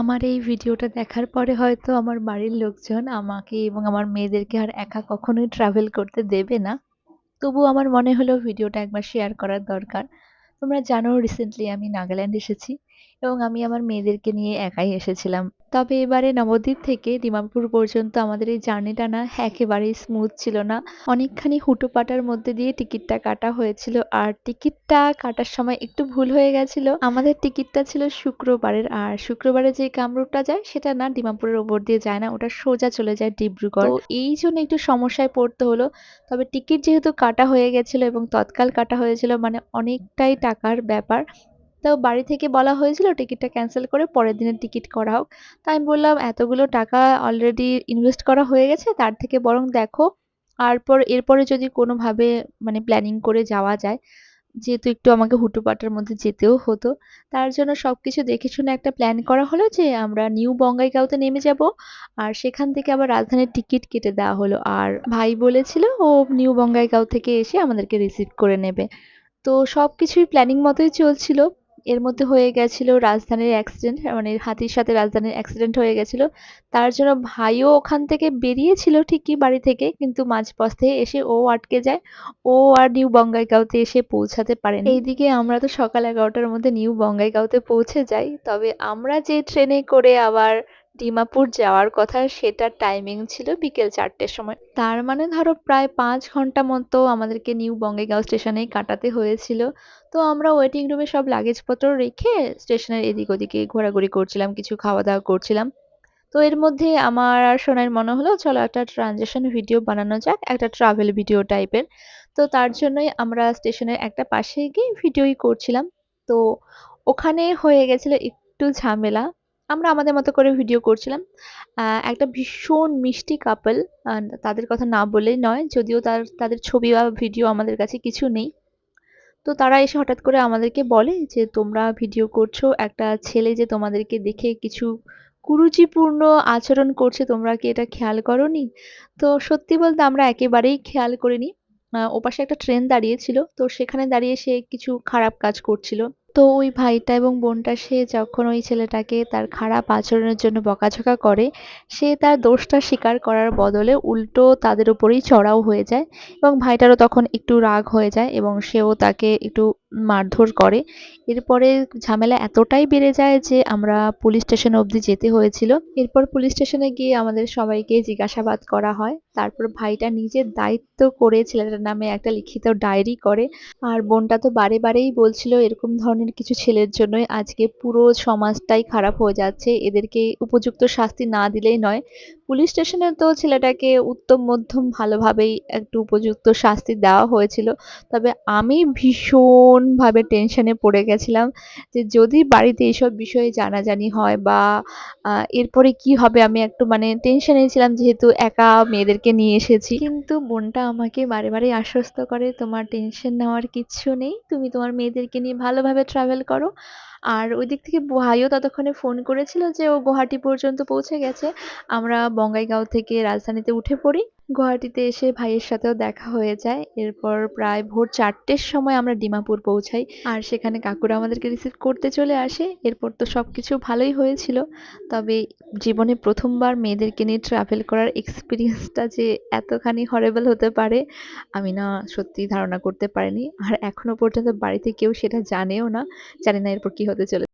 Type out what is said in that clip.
আমার এই ভিডিওটা দেখার পরে হয়তো আমার বাড়ির লোকজন আমাকে এবং আমার মেয়েদেরকে আর একা কখনোই ট্রাভেল করতে দেবে না। তবু আমার মনে হলো ভিডিওটা একবার শেয়ার করার দরকার। তোমরা জানো রিসেন্টলি আমি নাগাল্যান্ড এসেছি এবং আমি আমার মেয়েদেরকে নিয়ে একাই এসেছিলাম। তবে এবারে নবদ্বীপ থেকে ডিমাপুর পর্যন্ত আমাদের এই জার্নিটা না একেবারেই স্মুথ ছিল না। অনেকখানি হুটোপাটার মধ্যে দিয়ে টিকিটটা কাটা হয়েছিল। আর টিকিটটা কাটার সময় একটু ভুল হয়ে গেছিল। আমাদের টিকিটটা ছিল শুক্রবারের আর শুক্রবারে যে কামরূপটা যায় সেটা না ডিমাপুরের ওপর দিয়ে যায় না। ওটা সোজা চলে যায় ডিব্রুগড়। তো এইজন্য একটু সমস্যায় পড়তে হলো। তবে টিকিট যেহেতু কাটা হয়ে গেছিল এবং তৎকাল কাটা হয়েছিল মানে অনেকটাই টাকার ব্যাপার। তো বাড়ি থেকে বলা হয়েছিল টিকিটটা ক্যান্সেল করে পরের দিনের টিকিট করা হোক। তো আমি বললাম, এতগুলো টাকা অলরেডি ইনভেস্ট করা হয়ে গেছে, তার থেকে বরং দেখো। তারপর, এরপরে যদি কোনোভাবে মানে প্ল্যানিং করে যাওয়া যায়, যেহেতু একটু আমাকে হুটুপাটার মধ্যে যেতেও হতো, তার জন্য সবকিছু দেখে শুনে একটা প্ল্যান করা হলো যে আমরা নিউ বঙ্গাইগাঁওতে নেমে যাব। আর সেখান থেকে আবার রাজধানীর টিকিট কেটে দেওয়া হলো। আর ভাই বলেছিল, ও নিউ বঙ্গাইগাঁও থেকে এসে আমাদেরকে রিসিভ করে নেবে। তো সবকিছুই প্ল্যানিং মতোই চলছিল। এর মধ্যে হয়ে গেছিল রাজধানীর অ্যাক্সিডেন্ট মানে হাতির সাথে রাজধানীর অ্যাক্সিডেন্ট হয়ে গেছিল। তার জন্য ভাইও ওখান থেকে বেরিয়েছিল ঠিকই বাড়ি থেকে, কিন্তু মাঝপথে এসে ও আটকে যায়। ও আর নিউ বঙ্গাইগাঁওতে এসে পৌঁছাতে পারেনি। এইদিকে আমরা তো সকাল এগারোটার মধ্যে নিউ বঙ্গাইগাঁওতে পৌঁছে যাই, তবে আমরা যে ট্রেনে করে আবার ডিমাপুর যাওয়ার কথা, সেটার টাইমিং ছিল বিকেল চারটের সময়। তার মানে ধরো প্রায় পাঁচ ঘণ্টা মতো আমাদেরকে নিউ বঙ্গেগাঁও স্টেশনেই কাটাতে হয়েছিল। তো আমরা ওয়েটিং রুমে সব লাগেজপত্র রেখে স্টেশনের এদিক ওদিকে ঘোরাঘুরি করছিলাম, কিছু খাওয়া দাওয়া করছিলাম। তো এর মধ্যে আমার আর সোনার মনে হলো, চলো একটা ট্রানজেকশন ভিডিও বানানো যাক, একটা ট্রাভেল ভিডিও টাইপের তো তার জন্যই আমরা স্টেশনের একটা পাশে গিয়ে ভিডিওই করছিলাম। তো ওখানে হয়ে গেছিল একটু ঝামেলা। আমরা আমাদের মতো করে ভিডিও করছিলাম। একটা ভীষণ মিষ্টি কাপল তাদের কথা না বলেই নয়, যদিও তার, তাদের ছবি বা ভিডিও আমাদের কাছে কিছু নেই। তো তারা এসে হঠাৎ করে আমাদেরকে বলে যে, তোমরা ভিডিও করছ, একটা ছেলে যে তোমাদেরকে দেখে কিছু কুরুচিপূর্ণ আচরণ করছে, তোমরা কি এটা খেয়াল করনি? তো সত্যি বলতে আমরা একেবারেই খেয়াল করিনি। ওপাশে একটা ট্রেন দাঁড়িয়ে ছিল, তো সেখানে দাঁড়িয়ে সে কিছু খারাপ কাজ করছিল। তো ওই ভাইটা এবং বোনটা, সে যখন ওই ছেলেটাকে তার খারাপ আচরণের জন্য বকাঝকা করে, সে তার দোষটা স্বীকার করার বদলে উল্টো তাদের উপরেই চড়াও হয়ে যায় এবং ভাইটারও তখন একটু রাগ হয়ে যায় এবং সেও তাকে একটু মারধর করে। এরপরে ঝামেলা এতটাই বেড়ে যায় যে আমরা পুলিশ স্টেশন অবধি যেতে হয়েছিল। এরপর পুলিশ স্টেশনে গিয়ে আমাদের সবাইকে জিজ্ঞাসাবাদ করা হয়। তারপর ভাইটা নিজের দায়িত্ব করে ছেলেটার নামে একটা লিখিত ডায়েরি করে। আর বোনটা তো বারে বারেই বলছিল এরকম ধরনের কিছু ছেলের জন্যই আজকে পুরো সমাজটাই খারাপ হয়ে যাচ্ছে, এদেরকে উপযুক্ত শাস্তি না দিলেই নয়। পুলিশ স্টেশনে তো ছেলেটাকে উত্তম, মধ্যম ভালোভাবেই একটু উপযুক্ত শাস্তি দেওয়া হয়েছিল। তবে আমি ভীষণভাবে টেনশনে পড়ে গেছিলাম যে যদি বাড়িতে এইসব বিষয়ে জানাজানি হয় বা এরপরে কি হবে আমি একটু মানে টেনশনে ছিলাম যেহেতু একা মেয়েদেরকে নিয়ে এসেছি। কিন্তু বোনটা আমাকে বারে বারে আশ্বস্ত করে, তোমার টেনশন নেওয়ার কিচ্ছু নেই, তুমি তোমার মেয়েদেরকে নিয়ে ভালোভাবে ট্রাভেল করো। আর ওই দিক থেকে ভাইও ততক্ষণে ফোন করেছিল যে, ও গুয়াহাটি পর্যন্ত পৌঁছে গেছে। আমরা বঙ্গাইগাঁও থেকে রাজধানীতে উঠে পড়ি। গুয়াহাটিতে এসে ভাইয়ের সাথেও দেখা হয়ে যায়। এরপর প্রায় ভোর চারটের সময় আমরা ডিমাপুর পৌঁছাই। আর সেখানে কাকুরা আমাদেরকে রিসিভ করতে চলে আসে। এরপর তো সব কিছু ভালোই হয়েছিল। তবে জীবনে প্রথমবার মেয়েদেরকে নিয়ে ট্রাভেল করার এক্সপিরিয়েন্সটা যে এতখানি হরেবল হতে পারে, আমি না সত্যিই ধারণা করতে পারিনি। আর এখনও পর্যন্ত বাড়িতে কেউ সেটা জানেও না। জানি না এরপর কি হতে চলেছে।